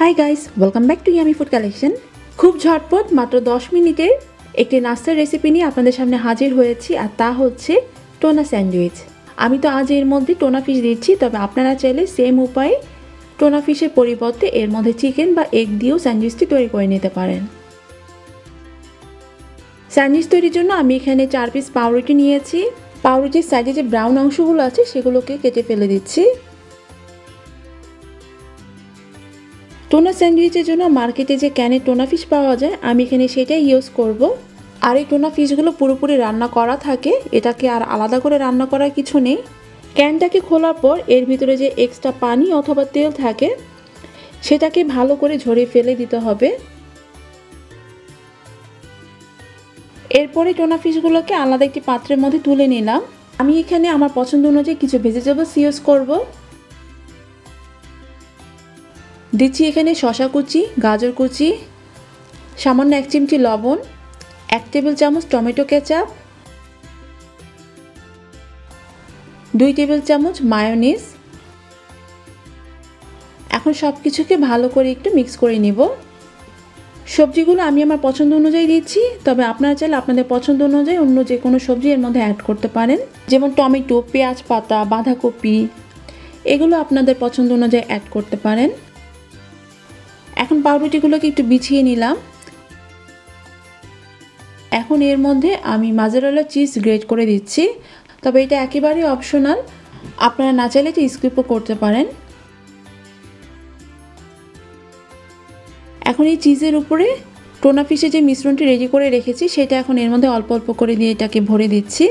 Hi guys welcome back to yummy food collection খুব ঝটপট, মাত্র 10 মিনিটের একটি নাস্তার রেসিপি নিয়ে আপনাদের সামনে হাজির হয়েছি, আর তা হচ্ছে টোনা স্যান্ডউইচ। আমি তো আজ এর মধ্যে টোনা ফিশ দিচ্ছি, তবে আপনারা চাইলে সেম উপায়ে টোনা ফিশের পরিবর্তে এর মধ্যে চিকেন বা এগ দিয়েও স্যান্ডউইচটি তৈরি করে নিতে পারেন। স্যান্ডউইচ তৈরির জন্য আমি এখানে চার পিস পাউরুটি নিয়েছি। পাউরুটির সাইডে যে ব্রাউন অংশগুলো আছে, সেগুলোকে কেটে ফেলে দিচ্ছি। টোনা স্যান্ডউইচের জন্য মার্কেটে যে ক্যানে টোনা ফিশ পাওয়া যায়, আমি এখানে সেটাই ইউজ করব। আর এই টোনা ফিশগুলো পুরোপুরি রান্না করা থাকে, এটাকে আর আলাদা করে রান্না করার কিছু নেই। ক্যানটাকে খোলার পর এর ভিতরে যে এক্সট্রা পানি অথবা তেল থাকে, সেটাকে ভালো করে ঝরিয়ে ফেলে দিতে হবে। এরপরে টোনা ফিশগুলোকে আলাদা একটি পাত্রের মধ্যে তুলে নিলাম। আমি এখানে আমার পছন্দ অনুযায়ী কিছু ভেজিটেবলস ইউজ করব। দিচ্ছি এখানে শশা কুচি, গাজর কুচি, সামান্য এক চিমটি লবণ, এক টেবিল চামচ টমেটো কেচাপ, দুই টেবিল চামচ মায়োনিজ। এখন সব কিছুকে ভালো করে একটু মিক্স করে নিব। সবজিগুলো আমি আমার পছন্দ অনুযায়ী দিচ্ছি, তবে আপনারা চাইলে আপনাদের পছন্দ অনুযায়ী অন্য যে কোনো সবজি এর মধ্যে অ্যাড করতে পারেন। যেমন টমেটো, পেঁয়াজ পাতা, বাঁধাকপি, এগুলো আপনাদের পছন্দ অনুযায়ী অ্যাড করতে পারেন। এখন পাউরুটিগুলোকে একটু বিছিয়ে নিলাম। এখন এর মধ্যে আমি মাজেরোলা চিজ গ্রেট করে দিচ্ছি। তবে এটা একেবারেই অপশনাল আপনারা না চাইলে এটা স্কিপও করতে পারেন। এখন এই চিজের উপরে টোনা ফিশে যে মিশ্রণটি রেডি করে রেখেছি, সেটা এখন এর মধ্যে অল্প অল্প করে দিয়ে এটাকে ভরে দিচ্ছি।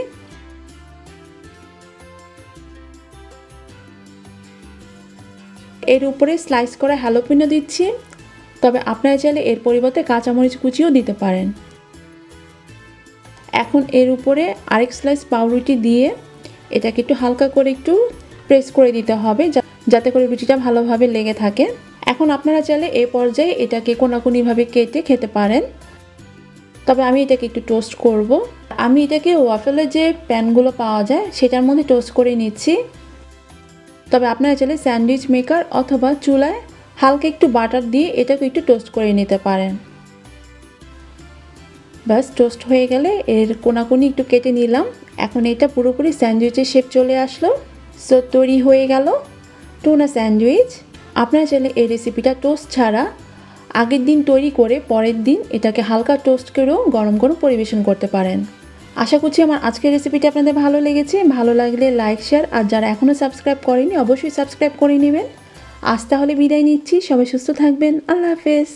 এর উপরে স্লাইস করা হ্যালোপিনো দিচ্ছি। তবে আপনারা চাইলে এর পরিবর্তে কাঁচামরিচ কুচিও দিতে পারেন। এখন এর উপরে আরেক স্লাইস পাউরুটি দিয়ে এটাকে একটু হালকা করে একটু প্রেস করে দিতে হবে যাতে করে রুটিটা ভালোভাবে লেগে থাকে। এখন আপনারা চাইলে এই পর্যায়ে এটাকে কোনাকুনিভাবে কেটে খেতে পারেন। তবে আমি এটাকে একটু টোস্ট করব। আমি এটাকে ওয়াফেলের যে প্যানগুলো পাওয়া যায়, সেটার মধ্যে টোস্ট করে নিচ্ছি। তবে আপনারা চাইলে স্যান্ডউইচ মেকার অথবা চুলায় হালকা একটু বাটার দিয়ে এটাকে একটু টোস্ট করে নিতে পারেন। ব্যাস টোস্ট হয়ে গেলে এর কোনাকুনি একটু কেটে নিলাম। এখন এটা পুরোপুরি স্যান্ডউইচের শেপ চলে আসলো। সো তৈরি হয়ে গেল টোনা স্যান্ডউইচ। আপনারা চাইলে এই রেসিপিটা টোস্ট ছাড়া আগের দিন তৈরি করে পরের দিন এটাকে হালকা টোস্ট করেও গরম গরম পরিবেশন করতে পারেন। আশা করছি আমার আজকের রেসিপিটা আপনাদের ভালো লেগেছে। ভালো লাগলে লাইক শেয়ার আর যারা এখনও সাবস্ক্রাইব করেনি অবশ্যই সাবস্ক্রাইব করে নেবেন। আজ তাহলে বিদায় নিচ্ছি। সবাই সুস্থ থাকবেন। আল্লাহ হাফেজ।